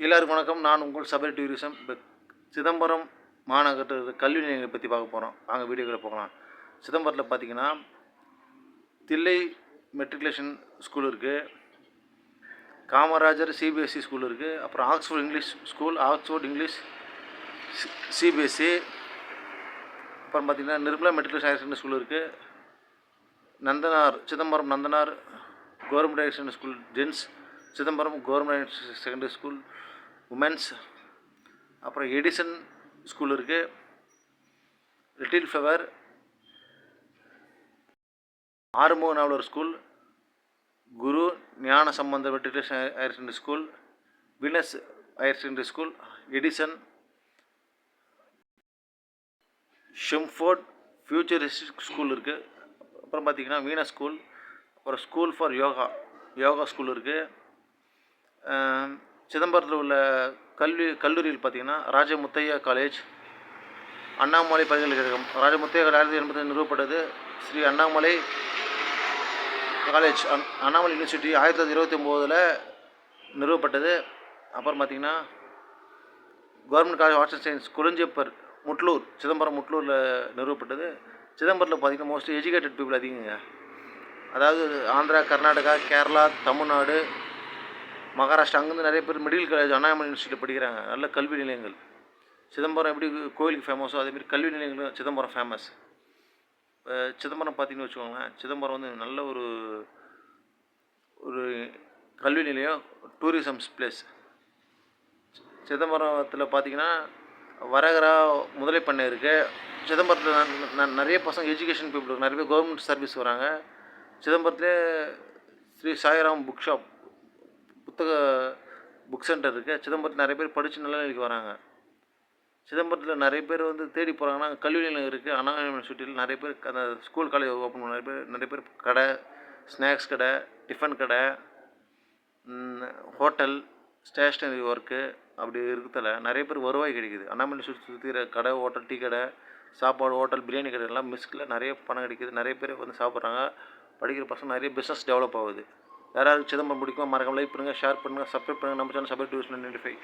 எல்லாருக்கும் வணக்கம். நான் உங்கள் சபரி டூரிசம் இப்போ சிதம்பரம் மாநகரத்தில் கல்வி நிலையங்களை பற்றி பார்க்க போகிறோம் வாங்க வீடியோக்களை போகலாம். சிதம்பரத்தில் பார்த்தீங்கன்னா தில்லை மெட்ரிகுலேஷன் ஸ்கூல் இருக்குது காமராஜர் சிபிஎஸ்சி ஸ்கூல் இருக்குது அப்புறம் Oxford English school Oxford English CBSE அப்புறம் பார்த்தீங்கன்னா Nirmala matriculation higher secondary school இருக்குது Nandanar Chidambaram Nandanar government higher secondary school gents Chidambaram government secondary school women's அப்புறம் எடிசன் ஸ்கூல் இருக்குது little flower Arumuga Navalar school Guru Gnana Sambandha வெட்டிலேஷன் higher secondary school Venus higher secondary school Edison Shimford futuristic school இருக்குது அப்புறம் பார்த்தீங்கன்னா Veena school அப்புறம் school for yoga yoga school இருக்குது சிதம்பரத்தில் உள்ள கல்வி கல்லூரியில் பார்த்தீங்கன்னா ராஜமுத்தையா காலேஜ் அண்ணாமலை பல்கலைக்கழகம் ராஜமுத்தையா ஆயிரத்தி எண்பத்தி நிறுவப்பட்டது. ஸ்ரீ அண்ணாமலை காலேஜ் அண் அண்ணாமலை யூனிவர்சிட்டி ஆயிரத்தி தொள்ளாயிரத்தி இருபத்தி ஒம்போதில் நிறுவப்பட்டது. அப்புறம் பார்த்திங்கன்னா government college arts and science Kurinjiappar Mutlur Chidambaram முட்லூரில் நிறுவப்பட்டது. சிதம்பரத்தில் பார்த்திங்கன்னா மோஸ்ட்லி எஜுகேட்டட் பீப்புள் அதிகங்க. அதாவது ஆந்திரா கர்நாடகா கேரளா தமிழ்நாடு மகாராஷ்டிரா அங்கேருந்து நிறைய பேர் மெடிக்கல் காலேஜ் அண்ணாமலை யூனிவர்சிட்டியில் படிக்கிறாங்க. நல்ல கல்வி நிலையங்கள். சிதம்பரம் எப்படி கோயிலுக்கு ஃபேமஸோ அதேமாரி கல்வி நிலையங்களும் சிதம்பரம் ஃபேமஸ் இப்போ சிதம்பரம் பார்த்தீங்கன்னு வச்சுக்கோங்களேன் சிதம்பரம் வந்து நல்ல ஒரு ஒரு கல்வி நிலையம் டூரிசம்ஸ் பிளேஸ் சிதம்பரத்தில் பார்த்தீங்கன்னா வரகரா முதலை பண்ணை இருக்குது சிதம்பரத்தில் நிறைய பசங்க எஜுகேஷன் பீப்புள் நிறைய பேர் கவர்மெண்ட் சர்வீஸ் வராங்க. சிதம்பரத்துலேயே ஸ்ரீ சாய்ராம் புக் ஷாப் புத்தக புக் சென்டர் இருக்குது சிதம்பரத்தில் நிறைய பேர் படித்து நல்ல நிலைக்கு வராங்க. சிதம்பரத்தில் நிறைய பேர் வந்து தேடி போகிறாங்கன்னா கல்வி நிலையம் இருக்குது அண்ணா யூனிவர்சிட்டியில் நிறைய பேர் அந்த ஸ்கூல் காலேஜ் ஓப்பன் பண்ண நிறைய பேர் நிறைய பேர் கடை ஸ்நாக்ஸ் கடை டிஃபன் கடை ஹோட்டல் ஸ்டேஷ்னரி ஒர்க்கு அப்படி இருக்கிறதால நிறைய பேர் வருவாய் கிடைக்குது. அண்ணாமலை சுற்றி சுற்றிற கடை ஹோட்டல் டீ கடை சாப்பாடு ஹோட்டல் பிரியாணி கடை எல்லாம் மிஸ்கில் நிறைய பணம் கிடைக்குது. நிறைய பேர் வந்து சாப்பிட்றாங்க. படிக்கிற பசங்க நிறைய பிஸ்னஸ் டெவலப் ஆகுது. யாராவது சிதம்பரம் பிடிக்கும் மறக்காமல் லைக் பண்ணுங்கள் ஷேர் பண்ணுங்கள் சப்ஸ்கிரைப் பண்ணுங்கள் நம்ம channel subscribe two ninety five.